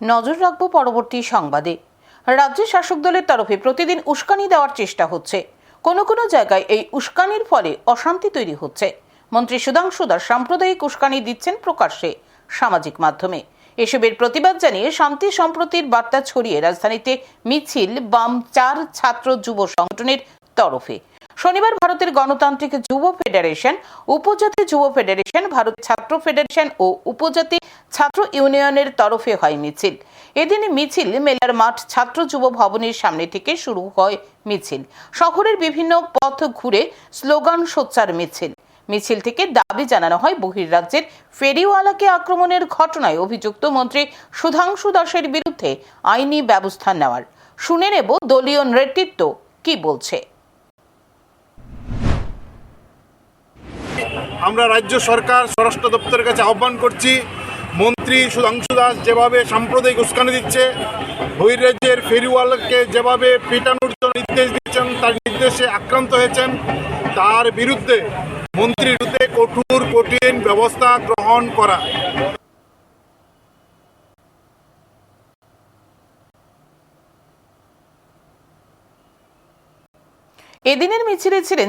নজর রাখব পরবর্তী সংবাদে। রাজ্য শাসক দলের তরফে প্রতিদিন উস্কানি দেওয়ার চেষ্টা হচ্ছে। কোনো কোনো জায়গায় এই উস্কানির ফলে অশান্তি তৈরি হচ্ছে। মন্ত্রী সুধাংশু দাস সাম্প্রদায়িক উস্কানি দিচ্ছেন প্রকাশ্যে সামাজিক মাধ্যমে। এসবের প্রতিবাদ জানিয়ে শান্তি সম্প্রতির বার্তা ছড়িয়ে রাজধানীতে মিছিল, বাম চার ছাত্র যুব সংগঠনের তরফে। শনিবার ভারতের গণতান্ত্রিক যুব ফেডারেশন, উপজাতি যুব ফেডারেশন, ভারত ছাত্র ফেডারেশন ও উপজাতি ছাত্র ইউনিয়নের তরফে হয় মিছিল। এদিন মিছিল মেলার মাঠ ছাত্র যুব ভবনের সামনে থেকে শুরু হয় মিছিল। শহরের বিভিন্ন পথ ঘুরে স্লোগান সোচ্চার মিছিল। মিছিল থেকে দাবি জানানো হয় বহির্রাজ্যের ফেরিওয়ালাকে আক্রমণের ঘটনায় অভিযুক্ত মন্ত্রী সুধাংশু দাসের বিরুদ্ধে আইনি ব্যবস্থা নেওয়ার। শুনে নেব দলীয় নেতৃত্ব কি বলছে। আমরা রাজ্য সরকার, স্বরাষ্ট্র দপ্তরের কাছে আহ্বান করছি, মন্ত্রী সুধাংশু দাস যেভাবে সাম্প্রদায়িক উস্কানি দিচ্ছে বহির্রাজ্যের ফেরিওয়ালকে যেভাবে পেটানোর জন্য নির্দেশ দিচ্ছেন, তার নির্দেশে আক্রান্ত হয়েছেন, তার বিরুদ্ধে মন্ত্রীর বিরুদ্ধে কঠোর, কঠিন ব্যবস্থা গ্রহণ করা। এদিনের মিছিলে ছিলেন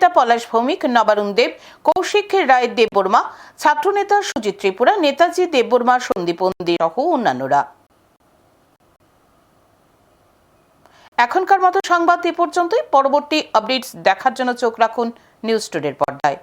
যুবনেতা পলাশ ভৌমিক, নবারুণ দেব, কৌশিক রায় দেববর্মা, ছাত্রনেতা সুজিত ত্রিপুরা, নেতাজি দেববর্মা সন্দীপন্দী সহ অন্যান্যরা। এখনকার মতো সংবাদ এ পর্যন্তই। পরবর্তী আপডেটস দেখার জন্য চোখ রাখুন নিউজ টুডের পর্দায়।